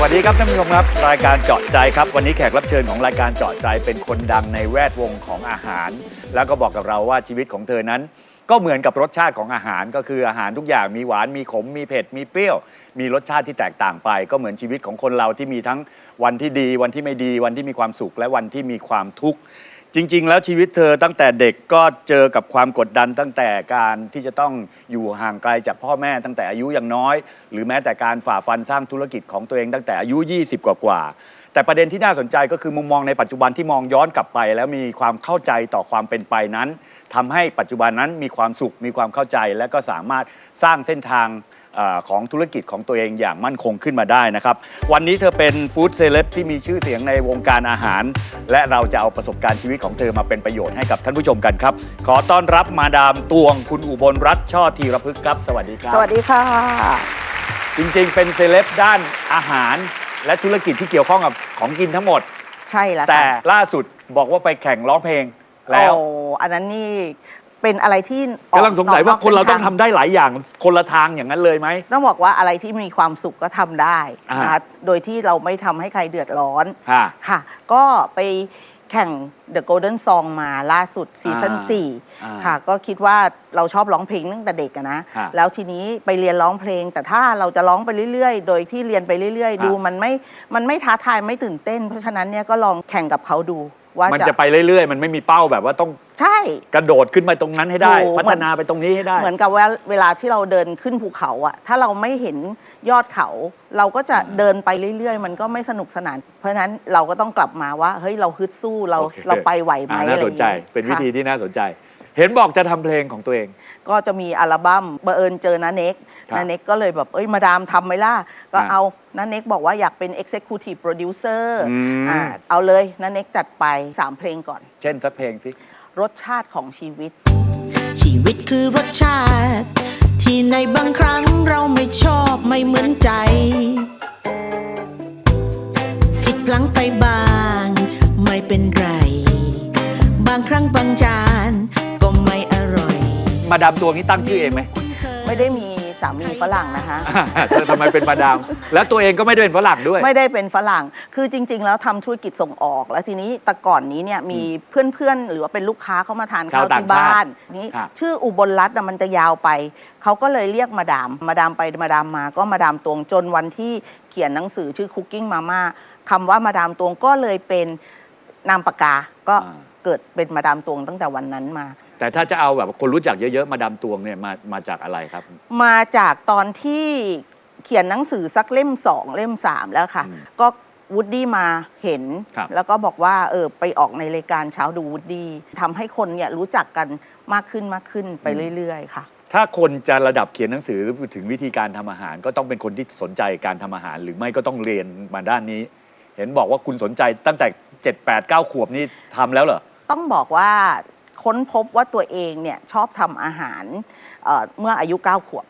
สวัสดีครับท่านผู้ชมครับ รายการเจาะใจครับ วันนี้แขกรับเชิญของรายการเจาะใจเป็นคนดังในแวดวงของอาหาร แล้วก็บอกกับเราว่าชีวิตของเธอนั้น ก็เหมือนกับรสชาติของอาหารก็คืออาหารทุกอย่างมีหวานมีขมมีเผ็ดมีเปรี้ยว มีรสชาติที่แตกต่างไป ก็เหมือนชีวิตของคนเราที่มีทั้งวันที่ดี วันที่ไม่ดี วันที่มีความสุขและวันที่มีความทุกข์ จริง ๆ แล้วชีวิตเธอตั้งแต่เด็กก็เจอกับความกดดันตั้งแต่การที่จะต้องอยู่ห่างไกลจากพ่อแม่ตั้งแต่อายุยังน้อย หรือแม้แต่การฝ่าฟันสร้างธุรกิจของตัวเองตั้งแต่อายุ 20 กว่ากว่าๆแต่ประเด็นที่น่าสนใจก็คือมุมมองในปัจจุบันที่มองย้อนกลับไป แล้วมีความเข้าใจต่อความเป็นไปนั้นทำให้ปัจจุบันนั้นมีความสุขมีความเข้าใจและก็สามารถสร้างเส้นทาง ของธุรกิจของตัวเองอย่างมั่นคงขึ้นมาได้นะครับ วันนี้เธอเป็นฟู้ดเซเลบที่มีชื่อเสียงในวงการอาหาร และเราจะเอาประสบการณ์ชีวิตของเธอมาเป็นประโยชน์ให้กับท่านผู้ชมกันครับ ขอต้อนรับมาดามตวงคุณอุบลรัตน์ช่อธีรพฤกษ์ครับ สวัสดีครับ สวัสดีค่ะ จริงๆ เป็นเซเลบด้านอาหาร และธุรกิจที่เกี่ยวข้องกับของกินทั้งหมด ใช่แล้วแต่ค่ะล่าสุดบอกว่าไปแข่งร้องเพลงแล้ว โอ้อันนั้นนี่ เป็นอะไรที่ออกกำลังสงสัยว่าคนเราต้องทำส้ได้หลายอย่างคนละทางอย่างนั้นเลยไหมนทางต้องบอกว่าอะไรที่มีความสุขก็ทำได้อ่านะคะโดยที่เราไม่ทำให้ใครเดือดร้อน ค่ะ ค่ะ ก็ไปแข่ง The Golden Song มาล่าสุดซีซั่นอ่าสี่อ่าค่ะ ก็คิดว่าเราชอบร้องเพลงตั้งแต่เด็กอะนะค่ะแล้วทีนี้ไปเรียนร้องเพลง แต่ถ้าเราจะร้องไปเรื่อยๆ โดยที่เรียนไปเรื่อยค่ะๆ ดูมันไม่ มันไม่ท้าทายไม่ตื่นเต้น เพราะฉะนั้นเนี่ยก็ลองแข่งกับเขาดู ว่ามันจะจะไปเรื่อยๆ มันไม่มีเป้าแบบว่าต้องใช่ กระโดดขึ้นไปตรงนั้นให้ได้ถูกพัฒนาไปตรงนี้ให้ได้ เหมือนกับว่าเวลาที่เราเดินขึ้นภูเขาอะถ้าเราไม่เห็นยอดเขา เราก็จะอ่าเดินไปเรื่อยๆ มันก็ไม่สนุกสนาน เพราะฉะนั้นเราก็ต้องกลับมาว่า เฮ้ยเราฮึดสู้เราโอเค เราไปไหวไหมอ่าอะไรน่าอย่งสนใจ งี้เป็นวิธีค่ะที่น่าสนใจ เห็นบอกจะทำเพลงของตัวเอง ก็จะมีอัลบั้มบังเอิญเจอนาเน็ก ครับ นาเน็กก็เลยแบบเอ้ยมาดามทำไหมล่ะ ก็อ่าเอานาเน็กบอกว่าอยากเป็น Executive Producer อืมอ่าเอาเลยนาเน็กจัดไปสามเพลงก่อน เช่นสักเพลงสิ รสชาติของชีวิต ชีวิตคือรสชาติ ที่ในบางครั้งเราไม่ชอบไม่เหมือนใจ ผิดพลั้งไปบ้าง ไม่เป็นไร บางครั้งบางจานก็ไม่อร่อยมาดามตัวนี้ตั้งชื่อเองไหมคุ้นเคยไม่ได้มี สามีฝรั่งนะคะ เธอทำไมเป็นมาดาม แล้วตัวเองก็ไม่ได้เป็นฝรั่งด้วย ไม่ได้เป็นฝรั่ง คือจริง ๆ แล้วทำธุรกิจส่งออก แล้วทีนี้แต่ก่อนนี้เนี่ยมีเพื่อนๆ หรือว่าเป็นลูกค้าเข้ามาทานข้าวชาวต่างที่บ้านชาตินี้ครับ ชื่ออุบลรัตน์น่ะมันจะยาวไป เขาก็เลยเรียกมาดาม มาดามไปมาดามมา ก็มาดามตวงจนวันที่เขียนหนังสือชื่อ Cooking Mama คำว่ามาดามตวงก็เลยเป็นนามปากกา ก็เกิดเป็นมาดามตวงตั้งแต่วันนั้นมา แต่ถ้าจะเอาแบบคนรู้จักเยอะๆ มาดามตวงเนี่ยมามาจากอะไรครับ มาจากตอนที่เขียนหนังสือสักเล่มสองเล่มสามแล้วค่ะ อืมก็วูดดี้มาเห็น ครับ แล้วก็บอกว่าเออไปออกในรายการเช้าดูวูดดี้ทำให้คนเนี่ยรู้จักกันมากขึ้นมากขึ้นไปเรื่อยๆค่ะ ถ้าคนจะระดับเขียนหนังสือถึงวิธีการทำอาหาร ก็ต้องเป็นคนที่สนใจการทำอาหาร หรือไม่ก็ต้องเรียนมาด้านนี้ เห็นบอกว่าคุณสนใจตั้งแต่ 7 8 9 ขวบนี่ทำแล้วเหรอ ต้องบอกว่า ค้นพบว่าตัวเองเนี่ยชอบทำอาหารเอ่อเมื่ออายุ9ขวบ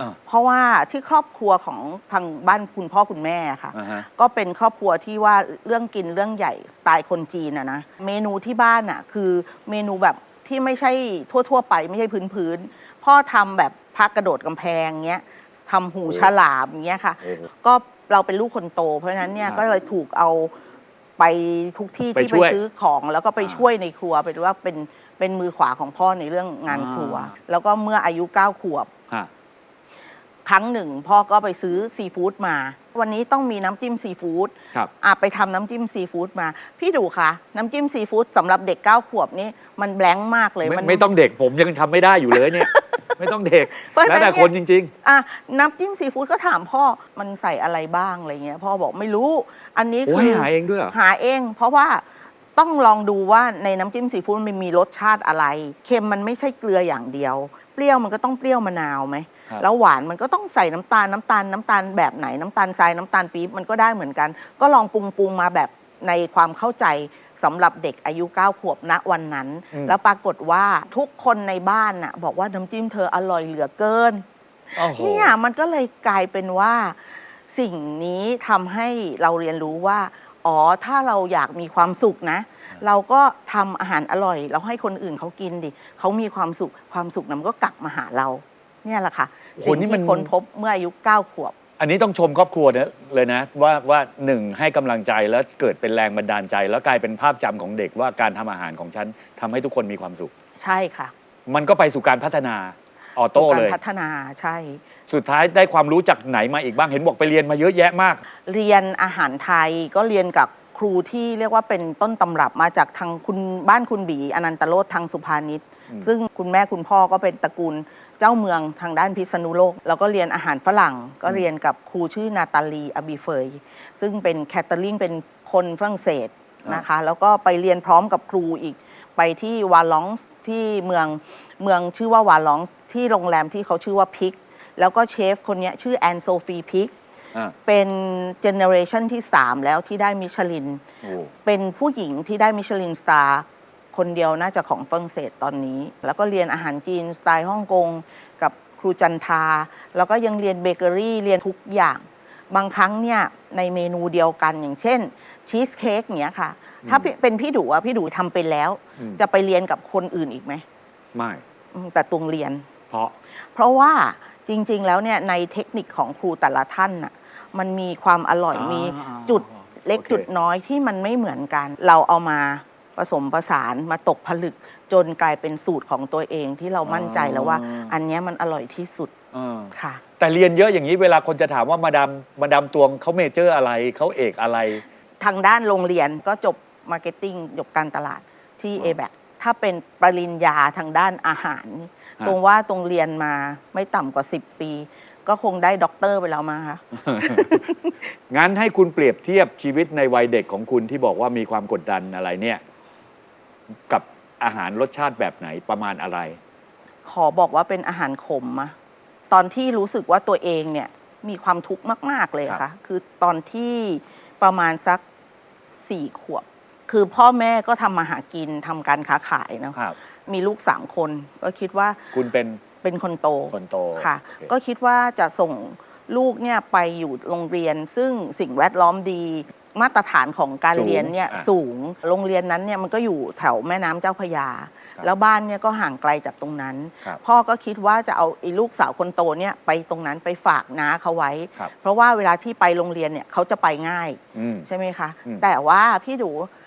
อ่าเพราะว่าที่ครอบครัวของทางบ้านคุณพ่อคุณแม่ค่ะ อ่าฮะ ก็เป็นครอบครัวที่ว่าเรื่องกินเรื่องใหญ่สไตล์คนจีนอะนะเมนูที่บ้านอะคือเมนูแบบที่ไม่ใช่ทั่ว ๆ ไปไม่ใช่พื้นๆพ่อทำแบบพักกระโดดกำแพงเงี้ยทำหูโอ้ฉลามเงี้ยค่ะโอ้โหก็เราเป็นลูกคนโต เพราะฉะนั้นเนี่ยครับก็เลยถูกเอาไปทุกที่ไปที่ช่ไปวยซื้อของ แล้วก็ไปอ่า ช่วยในครัวเป็นว่าเป็น เป็นมือขวาของพ่อในเรื่องงานครัวอ่าแล้วก็เมื่ออายุเก้าขวบ ฮะครั้งหนึ่งพ่อก็ไปซื้อซีฟู้ดมา วันนี้ต้องมีน้ำจิ้มซีฟู้ดครับ อะไปทำน้ำจิ้มซีฟู้ดมา พี่ดูคะน้ำจิ้มซีฟู้ดสำหรับเด็กเก้าขวบนี่มันแบงค์มากเลยไม่มันไม่ต้องเด็กผมยังทำไม่ได้อยู่เลยเนี่ย ไม่ต้องเด็กเพราะฉะนั้แล้วนแต่เนี่ยคนจริง อะน้ำจิ้มซีฟู้ดก็ถามพ่อมันใส่อะไรบ้างอะไรเงี้ยพ่อบอกไม่รู้ อันนี้ๆ โอ้คืยอหาเองด้วยเหรอ หาเอง เพราะว่า ต้องลองดูว่าในน้ำจิ้มซีฟู้ดมันมีรสชาติอะไร เค็มมันไม่ใช่เกลืออย่างเดียว เปรี้ยวมันก็ต้องเปรี้ยวมะนาวไหม ครับ แล้วหวานมันก็ต้องใส่น้ำตาลน้ำตาลน้ำตาลแบบไหนน้ำตาลทรายน้ำตาลปี๊บมันก็ได้เหมือนกัน ก็ลองปรุงปรุงมาแบบในความเข้าใจสำหรับเด็กอายุ 9 ขวบณวันนั้น อืม แล้วปรากฏว่าทุกคนในบ้านน่ะบอกว่าน้ำจิ้มเธออร่อยเหลือเกิน โอ้โห เนี่ยมันก็เลยกลายเป็นว่าสิ่งนี้ทำให้เราเรียนรู้ว่า อ๋อถ้าเราอยากมีความสุขนะ เราก็ทำอาหารอร่อย เราให้คนอื่นเขากินดิเขามีความสุขความสุขนั้นมันก็กลับมาหาเรา เนี่ยแหละค่ะโอ้โหสิ่งนี่มัที่น ค้นพบเมื่ออายุเก้าขวบ อันนี้ต้องชมครอบครัวเนี่ยเลยนะว่าว่าหนึ่งให้กำลังใจแล้วเกิดเป็นแรงบันดาลใจ แล้วกลายเป็นภาพจำของเด็กว่าการทำอาหารของฉันทำให้ทุกคนมีความสุข ใช่ค่ะมันก็ไปสู่การพัฒนาออโต้สู่การเลยพัฒนาใช่ สุดท้ายได้ความรู้จากไหนมาอีกบ้างเห็นบอกไปเรียนมาเยอะแยะมาก เรียนอาหารไทยก็เรียนกับครูที่เรียกว่าเป็นต้นตำรับมาจากทางคุณบ้านคุณบีอนันตโรธทางสุภานิชอืม ซึ่งคุณแม่คุณพ่อก็เป็นตระกูลเจ้าเมืองทางด้านพิษณุโลก แล้วก็เรียนอาหารฝรั่ง ก็เรียนกับครูชื่อนาตาลีอบีเฟย ซึ่งเป็นแคทเตอริงเป็นคนฝรั่งเศสนะคะ แล้วก็ไปเรียนพร้อมกับครูอีก ไปที่วาลองส์ที่เมืองเมืองชื่อว่าวาลองส์ที่โรงแรมที่เขาชื่อว่าพิก แล้วก็เชฟคนเนี้ยชื่อแอนโซฟีพิกอ่า เป็นเจเนอเรชันที่ 3 แล้วที่ได้มิชลิน โอ้ เป็นผู้หญิงที่ได้มิชลินสตาร์คนเดียวน่าจะของฝรั่งเศสตอนนี้ แล้วก็เรียนอาหารจีนสไตล์ฮ่องกงกับครูจันทาแล้วก็ยังเรียนเบเกอรี่เรียนทุกอย่าง บางครั้งเนี่ยในเมนูเดียวกันอย่างเช่นชีสเค้กเนี้ยค่ะถ้าเป็นพี่ดูอะพี่ดูทำเป็นแล้ว อืมจะไปเรียนกับคนอื่นอีกไหมไม่ อืมแต่ตวงเรียน เพราะ เพราะว่า จริง ๆ แล้วเนี่ยในเทคนิคของครูแต่ละท่านน่ะมันมีความอร่อยอ่ามีมีจุดเล็กโอเค จุดน้อยที่มันไม่เหมือนกัน เราเอามาผสมผสานมาตกผลึก จนกลายเป็นสูตรของตัวเองที่เรามั่นใจแล้วว่า อันเนี้ยมันอร่อยที่สุดเออค่ะ แต่เรียนเยอะอย่างนี้เวลาคนจะถามว่ามาดามมาดามตวงเขาเมเจอร์อะไรเขาเอกอะไร ทางด้านโรงเรียนก็จบมาร์เก็ตติ้งจบการตลาดที่อ๋อ a b a c ถ้าเป็นปริญญาทางด้านอาหารนี่ฮะ ตรงว่าตรงเรียนมาไม่ต่ำกว่า 10 ปี ก็คงได้ด็อกเตอร์ไปแล้วมาค่ะ งั้นให้คุณเปรียบเทียบชีวิตในวัยเด็กของคุณที่บอกว่ามีความกดดันอะไรเนี่ย กับอาหารรสชาติแบบไหนประมาณอะไร ขอบอกว่าเป็นอาหารขมอะตอนที่รู้สึกว่าตัวเองเนี่ย มีความทุกข์มาก ๆ เลยอะครัค่ะบคือตอนที่ประมาณสักสี่ขวบ คือพ่อแม่ก็ทำมาหากินทำการค้าขายเนาะครับ มีลูกสามคน ก็คิดว่าคุณเป็นเป็นคนโตคนโตค่ะ โอเคก็คิดว่าจะส่งลูกเนี่ยไปอยู่โรงเรียน ซึ่งสิ่งแวดล้อมดี มาตรฐานของการเรียนเนี่ยสูงโรงเรียนนั้นเนี่ยมันก็อยู่แถวแม่น้ำเจ้าพระยาแล้วบ้านเนี่ยก็ห่างไกลจากตรงนั้น ครับ พ่อก็คิดว่าจะเอาไอ้ลูกสาวคนโตเนี่ยไปตรงนั้นไปฝากน้าเขาไว้ ครับ เพราะว่าเวลาที่ไปโรงเรียนเนี่ยเขาจะไปง่ายอืม ใช่ไหมคะ อืมแต่ว่าพี่ดูเอ่อ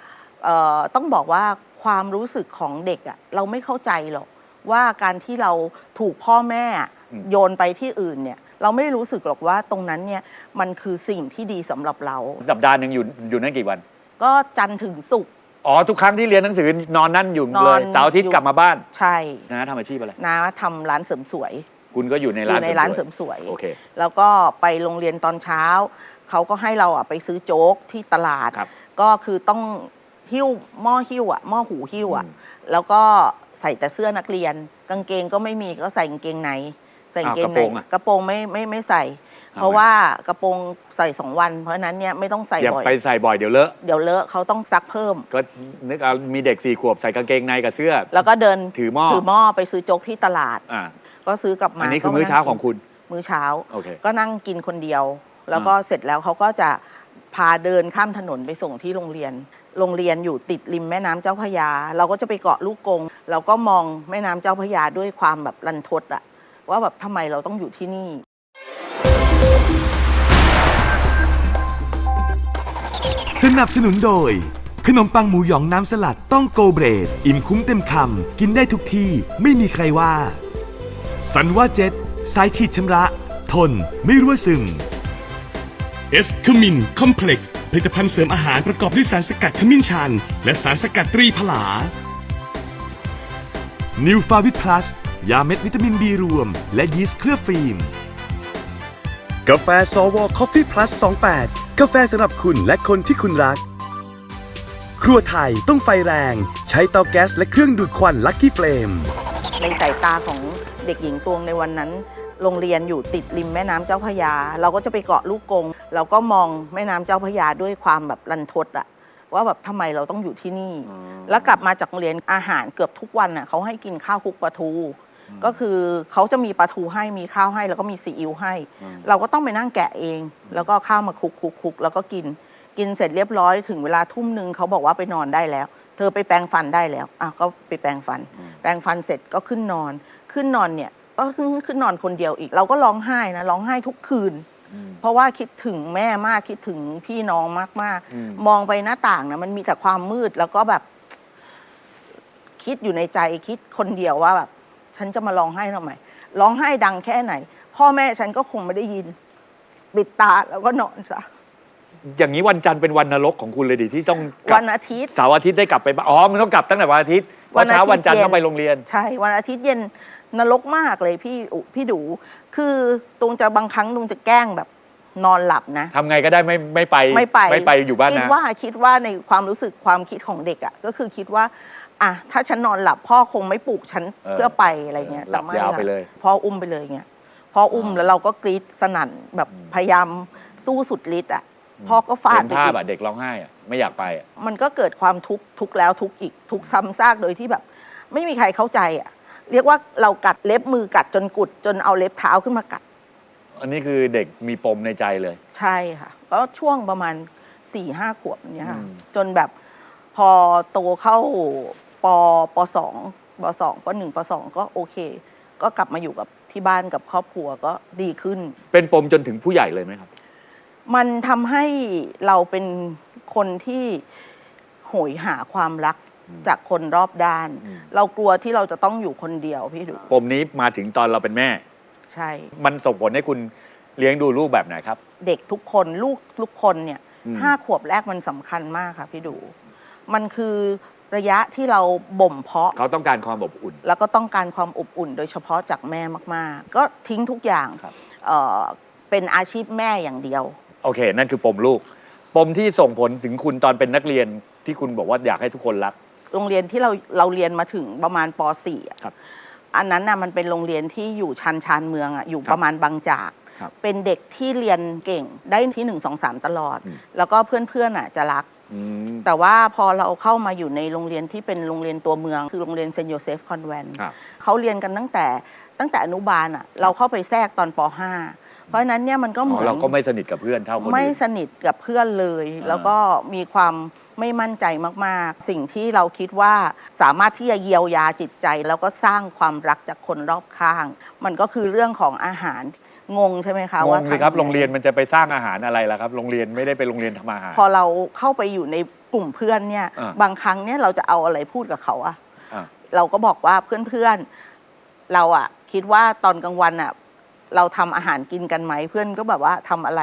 ต้องบอกว่าความรู้สึกของเด็กอะเราไม่เข้าใจหรอกว่าการที่เราถูกพ่อแม่โยนไปที่อื่นเนี่ย เราไม่รู้สึกหรอกว่าตรงนั้นเนี่ยมันคือสิ่งที่ดีสำหรับเรา สัปดาห์หนึ่งอยู่อยู่นั่นกี่วัน ก็จันทร์ถึงศุกร์ อ๋อ ทุกครั้งที่เรียนหนังสือนอนนั่นอยู่นเลอนยเสาร์อาทิตย์อยู่ กลับมาบ้านใช่นะทำอาชีพอะไร นะทำร้านเสริมสวยคุณก็อยู่ในอร้านยู่ในร้านเสริมมสวย โอเค แล้วก็ไปโรงเรียนตอนเช้า เขาก็ให้เราอะไปซื้อโจ๊กที่ตลาด ครับก็คือต้อง หิ้วหม้อหิ้วอะหม้อหูหิ้วอะอืมแล้วก็ใส่แต่เสื้อนักเรียน กางเกงก็ไม่มีก็ใส่กางเกงในใส่กางเกงในอ้าวกระโปรงอะ กระโปรงไม่ไม่ไม่ใส่ทำไมเพราะว่ากระโปรงใส่สองวัน เพราะฉะนั้นเนี่ยไม่ต้องใส่อย่าบ่อยไปใส่บ่อยเดี๋ยวเลอะ เดี๋ยวเลอะเขาต้องซักเพิ่ม ก็นึกเอามีเด็กสี่ขวบใส่กางเกงในกับเสื้อ แล้วก็เดินถือหม้อถือหม้อไปซื้อโจ๊กที่ตลาด อ่าก็ซื้อกลับมาอันนี้คือก็มื้อเช้าของคุณ มื้อเช้า โอเค ก็นั่งกินคนเดียว แล้วก็เสร็จแล้วเขาก็จะพาเดินข้ามถนนไปส่งที่โรงเรียน โรงเรียนอยู่ติดริมแม่น้ำเจ้าพระยา เราก็จะไปเกาะลูกกง เราก็มองแม่น้ำเจ้าพระยาด้วยความแบบรันทดอะว่าแบบทำไมเราต้องอยู่ที่นี่ สนับสนุนโดย ขนมปังหมูหยองน้ำสลัดต้องโกเบรด อิ่มคุ้มเต็มคำ กินได้ทุกที่ไม่มีใครว่า สันว่าเจ็ตสายฉีดชำระ ทนไม่รั่วซึม เอสขมินคอมเพล็กซ์ผ ลิตภัณฑ์เสริมอาหารประกอบด้วยสารสกัดขมิ้นชัน และสารสกัดตรีผลานิวฟาวิตพลัสยาเม็ดวิตามินบีรวม และยีสต์เคลือบฟิล์ม กาแฟซอวอคอฟฟี่พลัส28 กาแฟสำหรับคุณและคนที่คุณรัก ครัวไทยต้องไฟแรง ใช้เตาแก๊สและเครื่องดูดควันลัคกี้เฟลม ในสายตาของเด็กหญิงตวงในวันนั้น โรงเรียนอยู่ติดริมแม่น้ำเจ้าพระยา เราก็จะไปเกาะลูกกงเราก็มองแม่น้ำเจ้าพระยาด้วยความแบบรันทดอะว่าแบบทำไมเราต้องอยู่ที่นี่ แล้วกลับมาจากโรงเรียนอาหารเกือบทุกวันน่ะเขาให้กินข้าวคลุกปลาทู ก็คือเขาจะมีปลาทูให้มีข้าวให้ แล้วก็มีซีอิ๊วให้อืมเราก็ต้องไปนั่งแกะเอง แล้วก็ข้าวมาคลุกคลุกคลุกแล้วก็กินกินเสร็จเรียบร้อยถึงเวลาทุ่มหนึ่งเขาบอกว่าไปนอนได้แล้ว เธอไปแปรงฟันได้แล้วอะก็ไปแปรงฟัน แปรงฟันเสร็จก็ขึ้นนอน ขึ้นนอนเนี่ย ก็ขึ้นขึ้นนอนคนเดียวอีก เราก็ร้องไห้นะร้องไห้ทุกคืนออืม เพราะว่าคิดถึงแม่มากคิดถึงพี่น้องมากอืมๆมองไปหน้าต่างนะมันมีแต่ความมืดแล้วก็แบบ คิดอยู่ในใจคิดคนเดียวว่าแบบฉันจะมาร้องไห้ทำไมร้องไห้ดังแค่ไหน พ่อแม่ฉันก็คงไม่ได้ยินปิดตาแล้วก็นอนซะอย่างนี้วันจันทร์เป็นวันนรกของคุณเลยดิที่ต้องกลัวับนอาทิตย์ เสาร์อาทิตย์ได้กลับไปบ้านอ๋อมันต้องกลับตั้งแต่วันอาทิตย์เพราะเช้าวันจันทร์ต้องไปโรงเรียน ใช่ วันอาทิตย์เย็น นรกมากเลยพี่อุพี่ดูคือตุงจะบางครั้งตุงจะแกล้งแบบนอนหลับนะ ทำไงก็ได้ไม่ไม่ไปไม่ไปไม่ไปอยู่บ้านคิดนะ ว่าคิดว่าในความรู้สึกความคิดของเด็กอะ่ะก็คือคิดว่า อะถ้าฉันนอนหลับพ่อคงไม่ปลุกฉันเออ เพื่อไปอะไรเงี้ยหลับแต่ไม่ยาวนะไปเลย พ่ออุ้มไปเลยเงี้ยพ่ออุ้มอ่าแล้วเราก็กรีดสนั่นแบบอืม พยายามสู้สุดฤทธิ์อะ พ่อก็ฟาดเห็นไปภาพอีก อะเด็กร้องไห้อะไม่อยากไปอะ มันก็เกิดความทุกข์ทุกข์แล้วทุกข์อีกทุกข์ซ้ำซากโดยที่แบบ ไม่มีใครเข้าใจอะ เรียกว่าเรากัดเล็บมือกัดจนกุด จนเอาเล็บเท้าขึ้นมากัด อันนี้คือเด็กมีปมในใจเลย ใช่ค่ะก็ช่วงประมาณสี่ห้าขวบอย่างเนี้ยค่ะ อืม จนแบบพอโตเข้าปปสองปสองปหนึ่งปสองก็โอเค ก็กลับมาอยู่กับที่บ้านกับครอบครัวก็ดีขึ้น เป็นปมจนถึงผู้ใหญ่เลยไหมครับ มันทำให้เราเป็นคนที่โหยหาความรักอืม จากคนรอบด้าน อืม เรากลัวที่เราจะต้องอยู่คนเดียวพี่ดูปมนี้มาถึงตอนเราเป็นแม่ ใช่ มันส่งผลให้คุณเลี้ยงดูลูกแบบไหนครับ เด็กทุกคนลูกทุกคนเนี่ยอืม ห้าขวบแรกมันสำคัญมากค่ะพี่ดู มันคือระยะที่เราบ่มเพาะ เขาต้องการความอบอุ่น แล้วก็ต้องการความอบอุ่นโดยเฉพาะจากแม่มาก ๆ ก็ทิ้งทุกอย่างครับ เอ่อเป็นอาชีพแม่อย่างเดียว โอเค นั่นคือปมลูก ปมที่ส่งผลถึงคุณตอนเป็นนักเรียนที่คุณบอกว่าอยากให้ทุกคนรัก โรงเรียนที่เราเราเรียนมาถึงประมาณป .4 อะครับอันนั้นน่ะมันเป็นโรงเรียนที่อยู่ชันชานเมืองอะอยู่ครับประมาณบางจาก ครับเป็นเด็กที่เรียนเก่งได้ที่หนึ่งสองสามตลอด อืม แล้วก็เพื่อนๆอะจะรัก อืมแต่ว่าพอเราเข้ามาอยู่ในโรงเรียนที่เป็นโรงเรียนตัวเมือง คือโรงเรียนเซนโยเซฟคอนแวนครับ เขาเรียนกันตั้งแต่ตั้งแต่อนุบาลอะเราเข้าไปแทรกตอนป .5 เพราะฉะนั้นเนี่ยมันก็เหอ๋มืออน เราก็ไม่สนิทกับเพื่อนเท่าคนไม่อื่น สนิทกับเพื่อนเลย อ่าแล้วก็มีความ ไม่มั่นใจมากๆ สิ่งที่เราคิดว่าสามารถที่จะเยียวยาจิตใจ แล้วก็สร้างความรักจากคนรอบข้าง มันก็คือเรื่องของอาหารงงใช่ไหมคะงว่างสิครับทำไโรงเรียนมันจะไปสร้างอาหารอะไรล่ะครับ โรงเรียนไม่ได้เป็นโรงเรียนทำอาหาร พอเราเข้าไปอยู่ในกลุ่มเพื่อนเนี่ยอ่า บางครั้งเนี่ยเราจะเอาอะไรพูดกับเขาอะอะเราก็บอกว่าเพื่อนๆเราอะคิดว่าตอนกลางวันอะเราทำอาหารกินกันไหมเพื่อนก็แบบว่าทำอะไร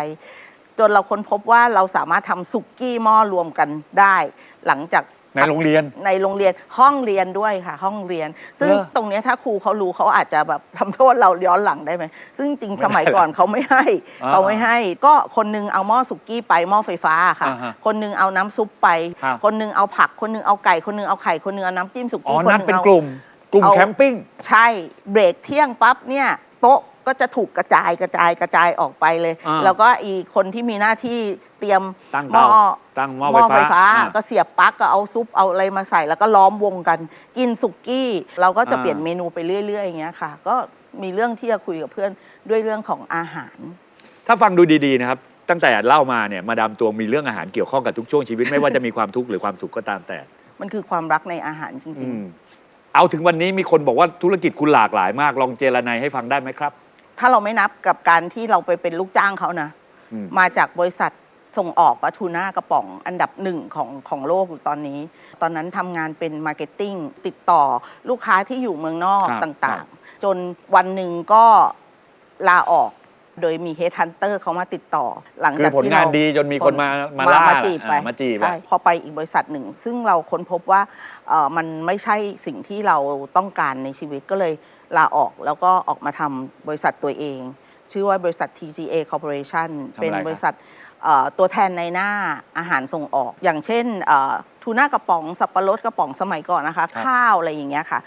จนเราค้นพบว่าเราสามารถทำสุกี้หม้อรวมกันได้ หลังจากในโรงเรียน ในโรงเรียนห้องเรียนด้วยค่ะ ห้องเรียน ซึ่งเหรอตรงเนี้ยถ้าครูเขารู้เขาอาจจะแบบทำโทษเราย้อนหลังได้ไหมซึ่งจริงไม่สมัยได้ก่อนเขาไม่ให้อ่าเขาไม่ให้ ก็คนนึงเอาหม้อสุกี้ไปหม้อไฟฟ้าค่ะ อ่าฮะคนนึงเอาน้ำซุปไป ครับ คนนึงเอาผักคนนึงเอาไก่คนนึงเอาไข่คนนึงเอาน้ำจิ้มสุอ๋อกี้คนนัดนึงเป็นเอา กลุ่ม กลุ่มเอา แคมปิ้ง ใช่ เบรกเที่ยงปั๊บเนี่ย โต๊ะ ก็จะถูกกระจายกระจายกระจายออกไปเลย อ่าแล้วก็อีกคนที่มีหน้าที่เตรียมตั้งหม้เตาอตั้งหม้อหม้อไฟไฟฟ้าฟ้าอะก็เสียบปลั๊กก็เอาซุปเอาอะไรมาใส่ แล้วก็ล้อมวงกัน กินสุกี้ เราก็จะอ่า เปลี่ยนเมนูไปเรื่อยๆอย่างเงี้ยค่ะ ก็มีเรื่องที่จะคุยกับเพื่อนด้วยเรื่องของอาหาร ถ้าฟังดูดีๆนะครับ ตั้งแต่เล่ามาเนี่ยมาดามตวงมีเรื่องอาหารเกี่ยวข้องกับทุกช่วงชีวิต ไม่ว่าจะมีความทุกข์หรือความสุขก็ตามแต่ มันคือความรักในอาหารจอืริงมเอาถึงวันนี้มีคนบอกว่าธุรกิจคุณหลากหลายมาก ลองเจรนายให้ฟังได้ไหมครับๆ ถ้าเราไม่นับกับการที่เราไปเป็นลูกจ้างเขานะ อืม มาจากบริษัทส่งออกปลาทูน่ากระป๋องอันดับหนึ่งของของโลกอยู่ตอนนี้ ตอนนั้นทำงานเป็นมาร์เก็ตติ้งติดต่อลูกค้าที่อยู่เมืองนอกครับต่าครังบๆจนวันหนึ่งก็ลาออกโดยมีเฮดฮันเตอร์เขามาติดต่อ หลังคือจากผลที่งานเรดีจนมีคนมามาล่ามาจีบไปอ่ามาจีบใช่อะพอไปอีกบริษัทหนึ่ง ซึ่งเราค้นพบว่าเอ่อมันไม่ใช่สิ่งที่เราต้องการในชีวิตก็เลย ลาออกแล้วก็ออกมาทำบริษัทตัวเอง ชื่อว่าบริษัท TCA Corporation ทำอะไรเป็นครับบริษัทเอ่อตัวแทนในหน้าอาหารส่งออก อย่างเช่นเอ่อทูน่ากระป๋องสับปะรดกระป๋องสมัยก่อนนะคะ ข้าวอะไรอย่างเงี้ยค่ะ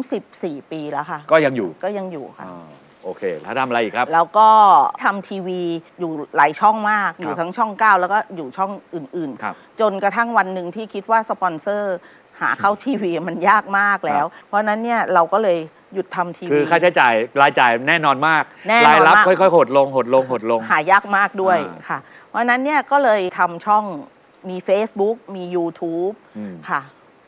34 ปีแล้วค่ะ ก็ยังอยู่ก็ยังอยู่ค่ะอ่าโอเค แล้วทำอะไรอีกครับ แล้วก็ทำทีวีอยู่หลายช่องมากอคยู่รับทั้งช่อง 9 แล้วก็อยู่ช่องอื่นครับๆจนกระทั่งวันหนึ่งที่คิดว่าสปอนเซอร์หาเข้าทีวีมันยากมากแล้ว เพราะฉะนั้นเนี่ยเราก็เลย หยุดทำทีวีคือค่าใช้จ่ายรายจ่ายแน่นอนมาก แน่นอนรายรับมาก ค่อยๆหดลงหดลงหดลง หายากมากด้วยอ่า ค่ะ เพราะฉะนั้นเนี่ยก็เลยทำช่องมี Facebook มี YouTube อืมค่ะ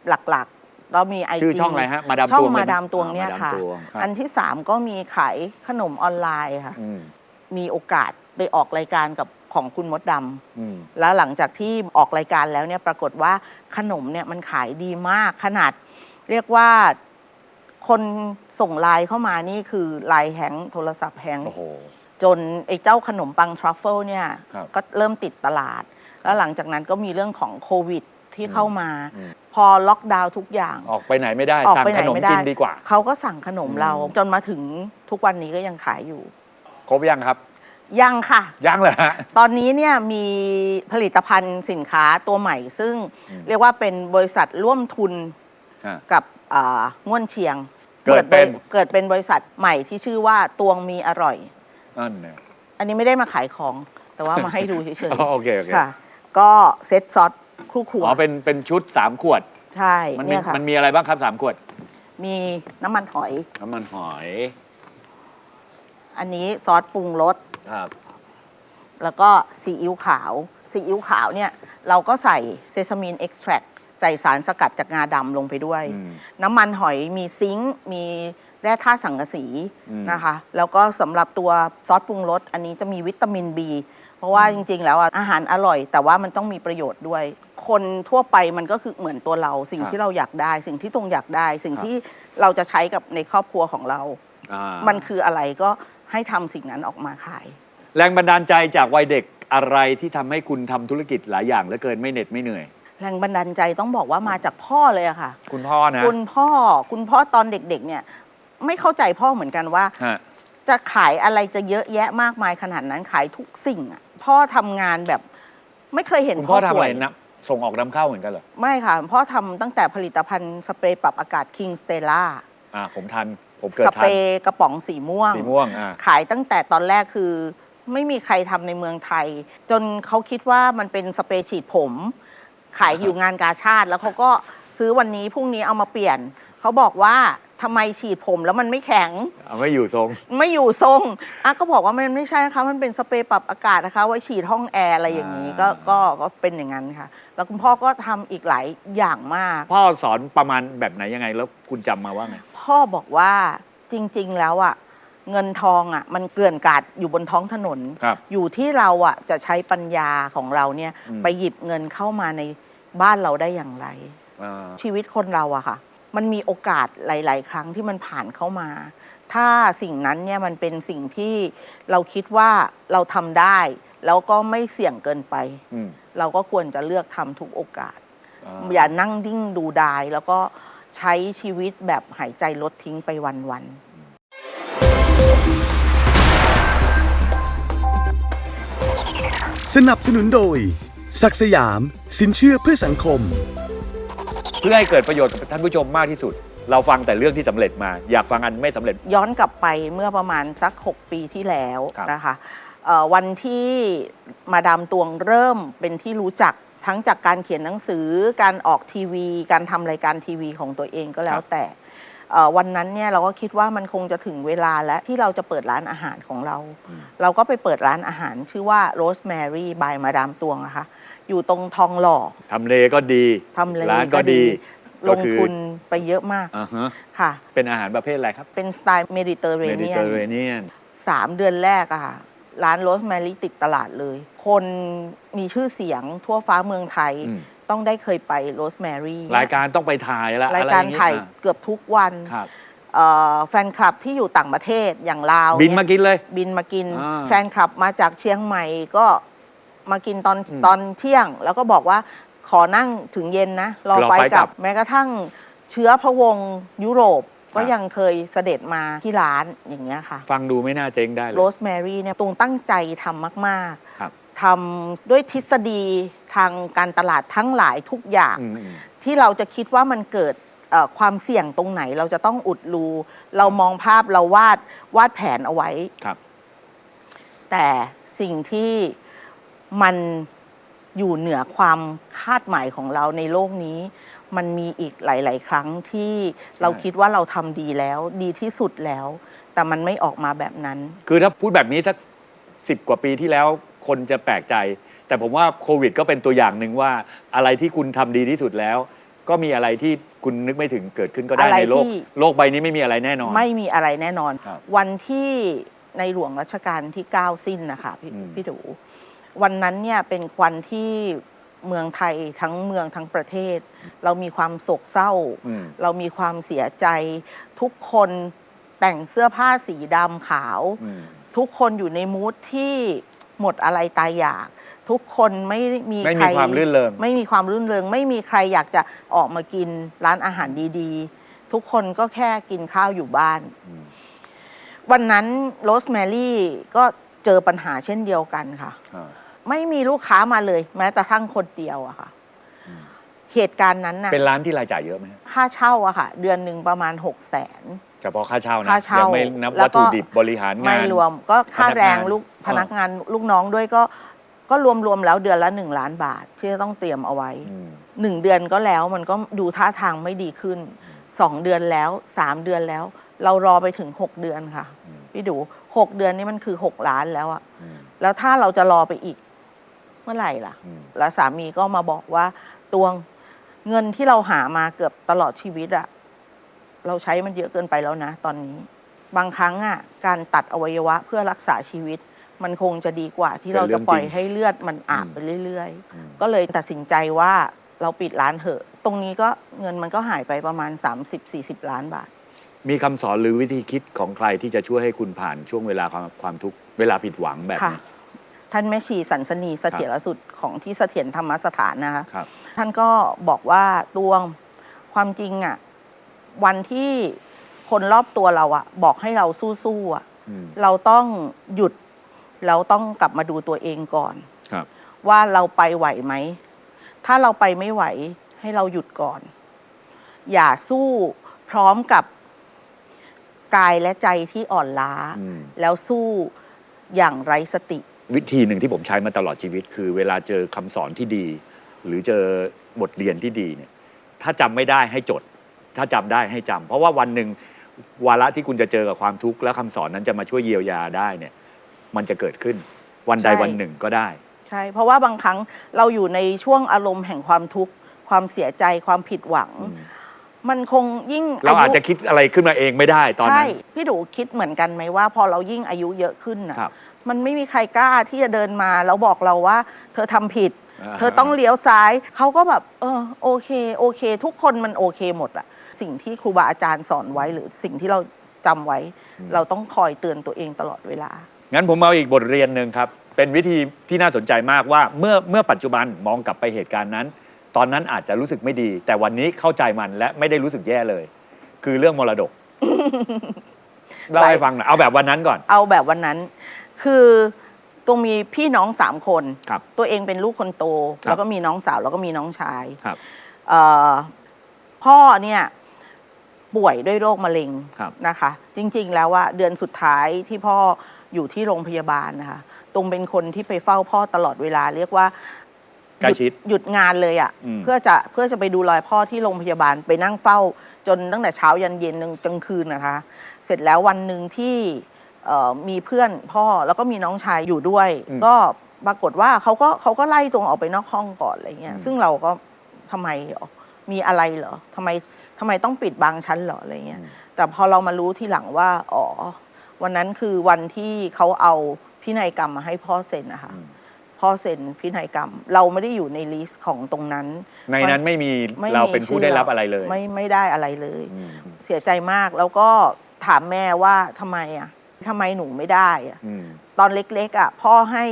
หลักๆ แล้วมีไอชื่อช่องอะไรฮะมาดามช่อตงวงเลยมาไหดามตวงเนี่ยอ่ามาดามค่ะตวงครับอันที่สามก็มีขายขนมออนไลน์ค่ะ อืมมีโอกาสไปออกรายการกับของคุณมดดำ อืม แล้วหลังจากที่ออกรายการแล้วเนี่ยปรากฏว่าขนมเนี่ยมันขายดีมากขนาด เรียกว่าคน ส่งไลน์เข้ามานี่คือไลน์แฮงก์โทรศัพท์แฮงก์โอ้โห จนไอ้เจ้าขนมปังทรัฟเฟิลเนี่ย ครับ ก็เริ่มติดตลาด แล้วหลังจากนั้นก็มีเรื่องของโควิดที่เข้ามา อืมพอล็อกดาวน์ทุกอย่าง ออกไปไหนไม่ได้ออกสั่งไปไหขนนมไม่ได้ กินดีกว่า เขาก็สั่งขนมเรา อืม จนมาถึงทุกวันนี้ก็ยังขายอยู่ ครบยังครับยังค่ะ ยังเหรอฮะ ตอนนี้เนี่ยมีผลิตภัณฑ์สินค้าตัวใหม่ ซึ่งอืมเรียกว่าเป็นบริษัทร่วมทุนอะกับอ่าง่วนเชียง เกิดเป็นบริเกิดเป็นบริษัทใหม่ที่ชื่อว่าตวงมีอร่อยนั่นเนี่ยอันนี้ไม่ได้มาขายของ แต่ว่ามาให้ดูเฉยอ๋อโอเคโอเคๆค่ะ ก็เซ็ตซอสคู่ครัวอ๋อเป็นเป็นชุดสามขวด ใช่มันมีเนี่ยค่ะมันมีอะไรบ้างครับสามขวด มีน้ำมันหอย น้ำมันหอยอันนี้ซอสปรุงรส ครับแล้วก็ซีอิ๊วขาว ซีอิ๊วขาวเนี่ย เราก็ใส่เซซามินเอ็กซ์แทร ใส่สารสกัดจากงาดำลงไปด้วยอืมน้ำมันหอยมีซิงค์มีแร่ธาตุสังกะสีอืมนะคะ แล้วก็สำหรับตัวซอสปรุงรสอันนี้จะมีวิตามิน B เพราะว่าจริง ๆ แล้วอะอาหารอร่อย แต่ว่ามันต้องมีประโยชน์ด้วย คนทั่วไปมันก็คือเหมือนตัวเรา สิ่งที่เราอยากได้ สิ่งที่ตรงอยากได้ สิ่งที่เราจะใช้กับในครอบครัวของเราอ่ามันคืออะไรก็ให้ทำสิ่งนั้นออกมาขาย แรงบันดาลใจจากวัยเด็กอะไรที่ทำให้คุณทำธุรกิจหลายอย่างเหลือเกินไม่เหน็ดไม่เหนื่อย แรงบันดาลใจต้องบอกว่ามาจากพ่อเลยอะค่ะ คุณพ่อนะ คุณพ่อคุณพ่อตอนเด็กๆ เนี่ย ไม่เข้าใจพ่อเหมือนกันว่า ฮะ จะขายอะไรจะเยอะแยะมากมายขนาดนั้นขายทุกสิ่งอะพ่อทำงานแบบไม่เคยเห็นคุณพ่อทำป่อะวไรย นะส่งออกนำเข้าเหมือนกันเหรอไม่ค่ะ พ่อทำตั้งแต่ผลิตภัณฑ์สเปรย์ปรับอากาศ King Stella อ่าผมทัน ผมเกิดสทัเปนรย์กระป๋องสีม่วง สีม่วงอ่า ขายตั้งแต่ตอนแรกคือ ไม่มีใครทำในเมืองไทย จนเขาคิดว่ามันเป็นสเปรย์ฉีดผม ขายอยู่งานกาชาติแล้วเขาก็ซื้อวันนี้พรุ่งนี้เอามาเปลี่ยน เขาบอกว่าทำไมฉีดผมแล้วมันไม่แข็ง เอาไม่อยู่ทรง ไม่อยู่ทรงอะก็บอกว่ามันไม่ใช่นะคะ มันเป็นสเปรย์ปรับอากาศนะคะ ไว้ฉีดห้องแอร์อะไรอย่างนี้ก็อ่า ก็ก็เป็นอย่างนั้นค่ะ แล้วคุณพ่อก็ทำอีกหลายอย่างมาก พ่อสอนประมาณแบบไหนยังไงแล้วคุณจำมาว่าไง พ่อบอกว่าจริง ๆ แล้วอะเงินทองอะ มันเกลื่อนกลาดอยู่บนท้องถนน ครับ อยู่ที่เราอะจะใช้ปัญญาของเราเนี่ย อืม ไปหยิบเงินเข้ามาใน บ้านเราได้อย่างไร อ่าชีวิตคนเราอะค่ะ มันมีโอกาสหลาย ๆ ครั้งที่มันผ่านเข้ามา ถ้าสิ่งนั้นเนี่ยมันเป็นสิ่งที่เราคิดว่าเราทำได้ แล้วก็ไม่เสี่ยงเกินไป อืมเราก็ควรจะเลือกทำทุกโอกาสอ่าอย่านั่งดิ้งดูดาย แล้วก็ใช้ชีวิตแบบหายใจลดทิ้งไปวัน ๆ สนับสนุนโดย ศักดิ์สยาม สินเชื่อเพื่อสังคม เพื่อให้เกิดประโยชน์กับท่านผู้ชมมากที่สุด เราฟังแต่เรื่องที่สำเร็จมา อยากฟังอันไม่สำเร็จ ย้อนกลับไปเมื่อประมาณสัก 6 ปีที่แล้วครับนะคะเอ่อวันที่มาดามตวงเริ่มเป็นที่รู้จักทั้งจากการเขียนหนังสือการออกทีวี การทำรายการทีวีของตัวเองก็แล้วแต่เอ่อวันนั้นเนี่ยเราก็คิดว่ามันคงจะถึงเวลาแล้วที่เราจะเปิดร้านอาหารของเราอืมเราก็ไปเปิดร้านอาหารชื่อว่า Rosemary by มาดามตวงนะคะ อยู่ตรงทองหล่อทำเลก็ดีทำเลร้านก็ดี ลก็งคือ ทุนไปเยอะมากอ่าฮะค่ะ เป็นอาหารประเภทอะไรครับเป็นสไตล์เมดิเตอร์เรเมดิเนียเตอนร์เรเนียนสามเดือนแรกอะค่ะ ร้านโรสแมรี่ติดตลาดเลย คนมีชื่อเสียงทั่วฟ้าเมืองไทย อืมต้องได้เคยไปโรสแมรี่รายการต้องไปถ่ายแล้วรายอะไรการองงี้ถ่ายอะเกือบทุกวันครับ เอ่อแฟนคลับที่อยู่ต่างประเทศอย่างลาวบินเยมากินเลย บินมากิน อ่า แฟนคลับมาจากเชียงใหม่ก็ มากินตอนอืมตอนเที่ยง แล้วก็บอกว่าขอนั่งถึงเย็นนะรอรอไฟไฟล์กกลัลับบแม้กระทั่งเชื้อพระวงศ์ยุโรปก็ครับยังเคยเสด็จมาที่ร้านอย่างเงี้ยค่ะ ฟังดูไม่น่าเจ๊งได้เลยโรสแมรี่เนี่ยตรงตั้งใจทำมาก ครับ ๆทำด้วยทฤษฎีทางการตลาดทั้งหลายทุกอย่าง อืมอืม ที่เราจะคิดว่ามันเกิดเอ่อความเสี่ยงตรงไหนเราจะต้องอุดรู เรามองภาพเราวาดวาดแผนเอาไว้ ครับ แต่สิ่งที่ มันอยู่เหนือความคาดหมายของเราในโลกนี้ มันมีอีกหลาย ๆ ครั้งที่เราคิดว่าเราทำดีแล้ว ดีที่สุดแล้ว แต่มันไม่ออกมาแบบนั้น คือถ้าพูดแบบนี้สักสิบกว่าปีที่แล้วคนจะแปลกใจ แต่ผมว่าโควิด ก็เป็นตัวอย่างหนึ่งว่า อะไรที่คุณทำดีที่สุดแล้ว ก็มีอะไรที่คุณนึกไม่ถึงเกิดขึ้นก็ได้อะไรในโลกที่ โลกใบนี้ไม่มีอะไรแน่นอน ไม่มีอะไรแน่นอน ครับวันที่ในหลวงรัชกาลที่ 9 สิ้นนะคะพี่อืม พี่ดู วันนั้นเนี่ยเป็นวันที่เมืองไทยทั้งเมืองทั้งประเทศ เรามีความโศกเศร้าอืมเรามีความเสียใจ ทุกคนแต่งเสื้อผ้าสีดำขาวอืมทุกคนอยู่ในมูทที่หมดอะไรตายอยาก ทุกคนไม่มีไม่ใคมีรความรื่นเริงไม่มีความรื่นเริง ไม่มีใครอยากจะออกมากินร้านอาหารดีๆ ทุกคนก็แค่กินข้าวอยู่บ้านอืมวันนั้นโรสแมรี่ก็เจอปัญหาเช่นเดียวกันค่ะอ่า ไม่มีลูกค้ามาเลย แม้แต่ทั้งคนเดียวอะค่ะอืมเหตุการณ์นั้นน่ะเป็นร้านที่รายจ่ายเยอะไหมค่าเช่าอะค่ะ เดือนหนึ่งประมาณหกแสนเฉพาะค่าเช่านะค่าเช่ายัยังไม่นับแล้ววัตก็ถุดิบบริหารงานไม่รวมก็ค่าพนักงานแรงลูกอ่าพนักงานลูกน้องด้วยก็ ก็รวมๆแล้วเดือนละหนึ่งล้านบาท ที่จะต้องเตรียมเอาไว้อืมหนึ่งเดือนก็แล้วมันก็ดูท่าทางไม่ดีขึ้นสองเดือนแล้วสามเดือนแล้ว เรารอไปถึงหกเดือนค่ะอืมพี่ดูหกเดือนนี่มันคือหกล้านแล้วอะอืมแล้วถ้าเราจะรอไปอีก เมื่อไหร่ล่ะ อืม แล้วสามีก็มาบอกว่าตวงเงินที่เราหามาเกือบตลอดชีวิตอะเราใช้มันเยอะเกินไปแล้วนะ ตอนนี้ บางครั้งอะการตัดอวัยวะเพื่อรักษาชีวิต มันคงจะดีกว่าที่เราจะปล่อยให้เลือดมันอาบไปเรื่อยอืมๆก็เลยตัดสินใจว่าเราปิดร้านเถอะ ตรงนี้ก็เงินมันก็หายไปประมาณ 30-40 ล้านบาท มีคำสอนหรือวิธีคิดของใครที่จะช่วยให้คุณผ่านช่วงเวลาความความทุกข์เวลาผิดหวังแบบค่ะ นี้ ท่านแม่ชีสันสนีเสถียรสุดของที่เสถียรธรรมสถานนะคะครับท่านก็บอกว่าตวงความจริงอะ่ะวันที่คนรอบตัวเราอะ่ะ บอกให้เราสู้ๆอะอืมเราต้องหยุด เราต้องกลับมาดูตัวเองก่อนครับว่าเราไปไหวไหม ถ้าเราไปไม่ไหวให้เราหยุดก่อน อย่าสู้พร้อมกับกายและใจที่อ่อนล้าอืมแล้วสู้อย่างไร้สติ วิธีหนึ่งที่ผมใช้มาตลอดชีวิต คือเวลาเจอคำสอนที่ดี หรือเจอบทเรียนที่ดีเนี่ยถ้าจำไม่ได้ให้จด ถ้าจำได้ให้จำเพราะว่าวันหนึ่งวาระที่คุณจะเจอกับความทุกข์และคำสอนนั้นจะมาช่วยเยียวยาได้เนี่ยมันจะเกิดขึ้นวันใดใช่วันหนึ่งก็ได้ใช่เพราะว่าบางครั้งเราอยู่ในช่วงอารมณ์แห่งความทุกข์ความเสียใจความผิดหวัง มันคงยิ่งเราอาจจะคิดอะไรขึ้นมาเองไม่ได้ตอนใช่นั้นพี่ดูคิดเหมือนกันไหมว่า พอเรายิ่งอายุเยอะขึ้นน่ะครับ มันไม่มีใครกล้าที่จะเดินมาแล้วบอกเราว่า เธอทำผิดาเธอต้องเลี้ยวซ้ายเขาก็แบบเออโอเคโอเค ทุกคนมันโอเคหมดอะสิ่งที่ครูบาอาจารย์สอนไว้หรือสิ่งที่เราจำไว้ เราต้องคอยเตือนตัวเองตลอดเวลา งั้นผมเอาอีกบทเรียนหนึ่งครับ เป็นวิธีที่น่าสนใจมากว่าเมื่อเมื่อปัจจุบันมองกลับไปเหตุการณ์นั้น ตอนนั้นอาจจะรู้สึกไม่ดี แต่วันนี้เข้าใจมันและไม่ได้รู้สึกแย่เลย คือเรื่องมรดกเล่าให้ฟังหน่อยเอาแบบวันนั้นก่อน เอาแบบวันนั้น คือตรงมีพี่น้องสามคน ครับ ตัวเองเป็นลูกคนโต ครับแล้วก็มีน้องสาวแล้วก็มีน้องชายครับ เอ่อพ่อเนี่ยป่วยด้วยโรคมะเร็งครับ นะคะ จริงๆแล้วว่าเดือนสุดท้ายที่พ่ออยู่ที่โรงพยาบาลนะคะตรงเป็นคนที่ไปเฝ้าพ่อตลอดเวลาเรียกว่าใกล้ชิดหยุหยุดงานเลยอะ่ะอืม เพื่อจะเพื่อจะไปดูรอยพ่อที่โรงพยาบาลไปนั่งเฝ้าจนตั้งแต่เช้ายันเย็นกลางคืนนะคะ เสร็จแล้ววันหนึ่งที่ เอ่อมีเพื่อนพ่อแล้วก็มีน้องชายอยู่ด้วย อืมก็ปรากฏว่าเขาก็เขาก็ไล่ตรงออกไปนอกห้องก่อนอะไรเงี้ย อืม ซึ่งเราก็ทำไมเหรอมีอะไรเหรอทำไมทำไมต้องปิดบังชั้นเหรออะไรเงี้ย แต่พอเรามารู้ทีหลังว่า อ๋อ วันนั้นคือวันที่เขาเอาพินัยกรรมมาให้พ่อเซ็นนะคะ อืมพ่อเซ็นพินัยกรรม เราไม่ได้อยู่ในลิสต์ของตรงนั้น ในนั้นไม่มีไม่มีเราเป็นผู้ชื่อได้รับเราอะไรเลยไม่ไม่ได้อะไรเลย อืมเสียใจมากแล้วก็ถามแม่ว่าทำไมอะ ทำไมหนูไม่ได้อะอืมตอนเล็กๆอะพ่อให้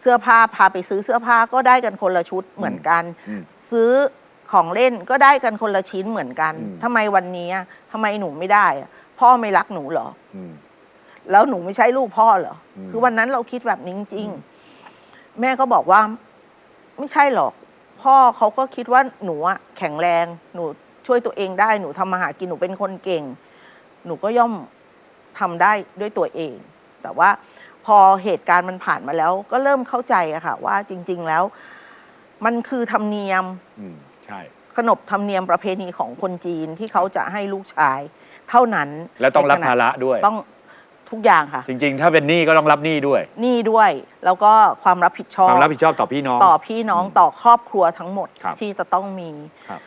เสื้อผ้าพาไปซื้อเสื้อผ้าก็ได้กันคนละชุดเหมือนกันอืมซื้อของเล่นก็ได้กันคนละชิ้นเหมือนกันอืมทำไมวันนี้อะทำไมหนูไม่ได้อะพ่อไม่รักหนูเหรออืมแล้วหนูไม่ใช่ลูกพ่อเหรออืมคือวันนั้นเราคิดแบบนี้จริงอืมๆแม่ก็บอกว่า ไม่ใช่หรอก พ่อเขาก็คิดว่าหนูอะแข็งแรง หนูช่วยตัวเองได้หนูทำมาหากินหนูเป็นคนเก่ง หนูก็ย่อม ทำได้ด้วยตัวเอง แต่ว่าพอเหตุการณ์มันผ่านมาแล้ว ก็เริ่มเข้าใจอะค่ะ ว่าจริง ๆแล้ว มันคือธรรมเนียมอืมใช่ ขนบธรรมเนียมประเพณีของคนจีนที่เขาจะให้ลูกชาย เท่านั้นแล้วต้องรับในขณะภาระด้วย ต้องทุกอย่างค่ะ จริง ๆ ถ้าเป็นหนี้ก็ต้องรับหนี้ด้วย หนี้ด้วย แล้วก็ความรับผิดชอบ ความรับผิดชอบต่อพี่น้อง ต่อพี่น้องอืมต่อครอบครัวทั้งหมดครับที่จะต้องมีครับ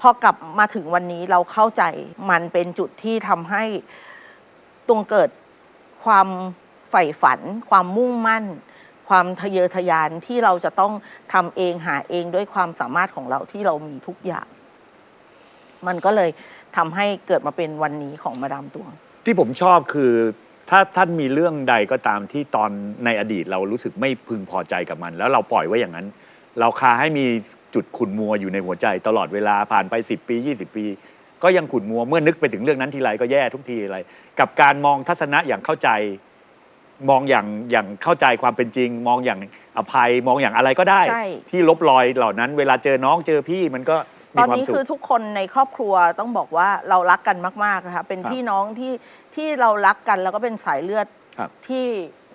พอกลับมาถึงวันนี้เราเข้าใจมันเป็นจุดที่ทำให้ ตรงเกิดความใฝ่ฝัน ความมุ่งมั่น ความทะเยอทะยานที่เราจะต้องทำเองหาเองด้วยความสามารถของเราที่เรามีทุกอย่าง มันก็เลยทำให้เกิดมาเป็นวันนี้ของมาดามตวง ที่ผมชอบคือถ้าท่านมีเรื่องใดก็ตามที่ตอนในอดีตเรารู้สึกไม่พึงพอใจกับมัน แล้วเราปล่อยไว้อย่างนั้น เราคาให้มีจุดขุนมัวอยู่ในหัวใจตลอดเวลาผ่านไป 10 ปี 20 ปี ก็ยังขุ่นมัวเมื่อนึกไปถึงเรื่องนั้นทีไรก็แย่ทุกทีอะไร กับการมองทัศนะอย่างเข้าใจมองอย่างอย่างเข้าใจความเป็นจริง มองอย่างอภัยมองอย่างอะไรก็ได้ ใช่ ที่ลบรอยเหล่านั้น เวลาเจอน้องเจอพี่มันก็ตมีอนความนี้สุข คือทุกคนในครอบครัวต้องบอกว่าเรารักกันมากๆนะคะเป็นครับพี่น้องที่ที่เรารักกันแล้วก็เป็นสายเลือดครับที่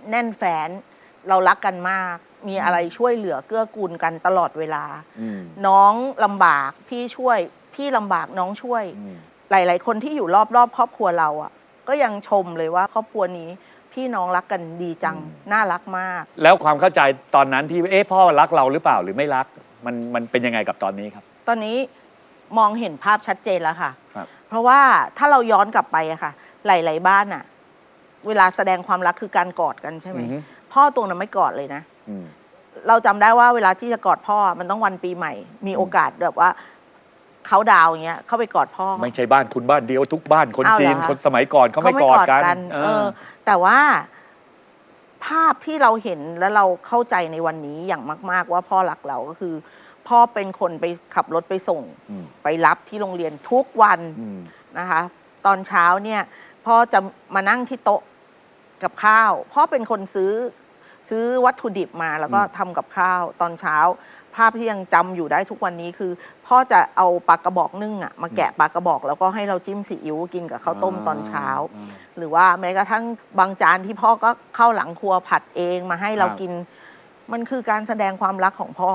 แน่นแฟน เรารักกันมาก มีอะไรช่วยเหลือเกื้อกูลกันตลอดเวลา อืม น้องลำบากพี่ช่วย พี่ลำบากน้องช่วย อืม หลาย ๆ คนที่อยู่รอบๆครอบครัวเราอะ ก็ยังชมเลยว่าครอบครัวนี้พี่น้องรักกันดีจังน่ารักมาก แล้วความเข้าใจตอนนั้นที่เอ๊ะพ่อรักเราหรือเปล่าหรือไม่รัก มันมันเป็นยังไงกับตอนนี้ครับ ตอนนี้มองเห็นภาพชัดเจนแล้วค่ะ ครับ เพราะว่าถ้าเราย้อนกลับไปอะค่ะ หลาย ๆ บ้านอะเวลาแสดงความรักคือการกอดกันใช่ไหมอือฮึพ่อตรงนั้นไม่กอดเลยนะ อืม เราจำได้ว่าเวลาที่จะกอดพ่อมันต้องวันปีใหม่ มีโอกาสแบบว่า เขาดาวน์อย่างเงี้ยเข้าไปกอดพ่อ ไม่ใช่บ้านคุณบ้านเดียวทุกบ้านคนอ้าวเหรอจีนคะคนสมัยก่อนเขาไม่กอดกันเออ แต่ว่า ภาพที่เราเห็นแล้วเราเข้าใจในวันนี้อย่างมาก ๆ ว่าพ่อรักเราก็คือ พ่อเป็นคนไปขับรถไปส่ง อืมไปรับที่โรงเรียนทุกวันอืมนะคะ ตอนเช้าเนี่ย พ่อจะมานั่งที่โต๊ะกับข้าว พ่อเป็นคนซื้อ ซื้อวัตถุดิบมาแล้วก็อืมทำกับข้าว ตอนเช้า ภาพที่ยังจำอยู่ได้ทุกวันนี้คือ พ่อจะเอาปลากระบอกนึ่งอะมาแกะปลากระบอก แล้วก็ให้เราจิ้มซีอิ๊วกินกับข้าวต้มตอนเช้า อืม หรือว่าแม้กระทั่งบางจานที่พ่อก็เข้าหลังครัวผัดเองมาให้เราครับ กิน มันคือการแสดงความรักของพ่อ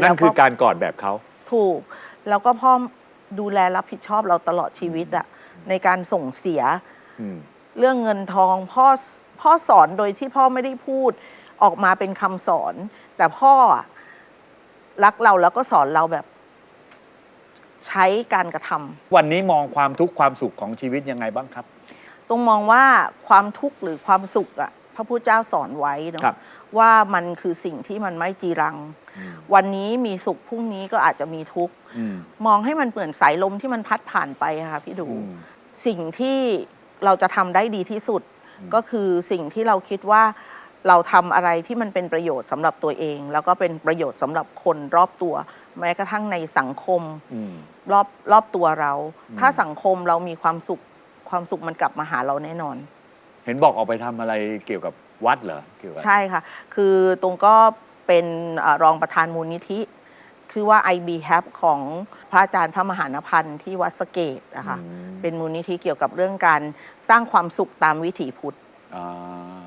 นั่นคือการกอดแบบเขาถูก แล้วก็พ่อดูแลรับผิดชอบเราตลอดชีวิตอะในการส่งเสีย อืม เรื่องเงินทองพ่อพ่อสอนโดยที่พ่อไม่ได้พูดออกมาเป็นคำสอน แต่พ่ออะ รักเราแล้วก็สอนเราแบบ ใช้การกระทำ วันนี้มองความทุกข์ความสุขของชีวิตยังไงบ้างครับ ตรงมองว่าความทุกข์หรือความสุขอะพระพุทธเจ้าสอนไว้เนาะครับ ว่ามันคือสิ่งที่มันไม่จีรังอืมวันนี้มีสุขพรุ่งนี้ก็อาจจะมีทุกข์ อืมมองให้มันเหมือนสายลมที่มันพัดผ่านไปอะค่ะพี่ดู อืม สิ่งที่เราจะทำได้ดีที่สุด อืม ก็คือสิ่งที่เราคิดว่า เราทำอะไรที่มันเป็นประโยชน์สำหรับตัวเอง แล้วก็เป็นประโยชน์สำหรับคนรอบตัว แม้กระทั่งในสังคมอืมรอบรอบตัวเราอืมถ้าสังคมเรามีความสุขความสุขมันกลับมาหาเราแน่นอน เห็นบอกออกไปทำอะไรเกี่ยวกับวัดเหรอเกี่ยวกับใช่ค่ะ คือตรงก็เป็นเออรองประธานมูลนิธิชื่อว่า IB Help ของพระอาจารย์พระมหานพันธ์ที่วัดสะเกตนะคะอืมเป็นมูลนิธิเกี่ยวกับเรื่องการสร้างความสุขตามวิถีพุทธอ่า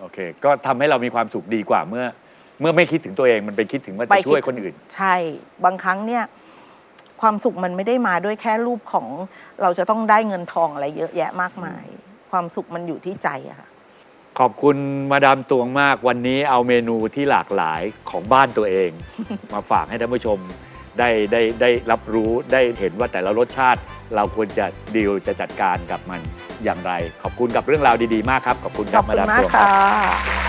โอเค ก็ทำให้เรามีความสุขดีกว่าเมื่อ เมื่อไม่คิดถึงตัวเองมันไปคิดถึงว่าไปจะคิดช่วยคนอื่น ใช่ บางครั้งเนี่ย ความสุขมันไม่ได้มาด้วยแค่รูปของเราจะต้องได้เงินทองอะไรเยอะแยะมากมาย ความสุขมันอยู่ที่ใจอะค่ะขอบคุณมาดามตวงมากวันนี้เอาเมนูที่หลากหลายของบ้านตัวเอง มาฝากให้ท่านผู้ชมได้ได้ได้รับรู้ได้เห็นว่าแต่ละรสชาติ เราควรจะดีลจะจัดการกับมัน อย่างไร ขอบคุณกับเรื่องราวดีๆมากครับ ขอบคุณคขรัอบบคุณมาดามมาตกวงครัค่ะ บ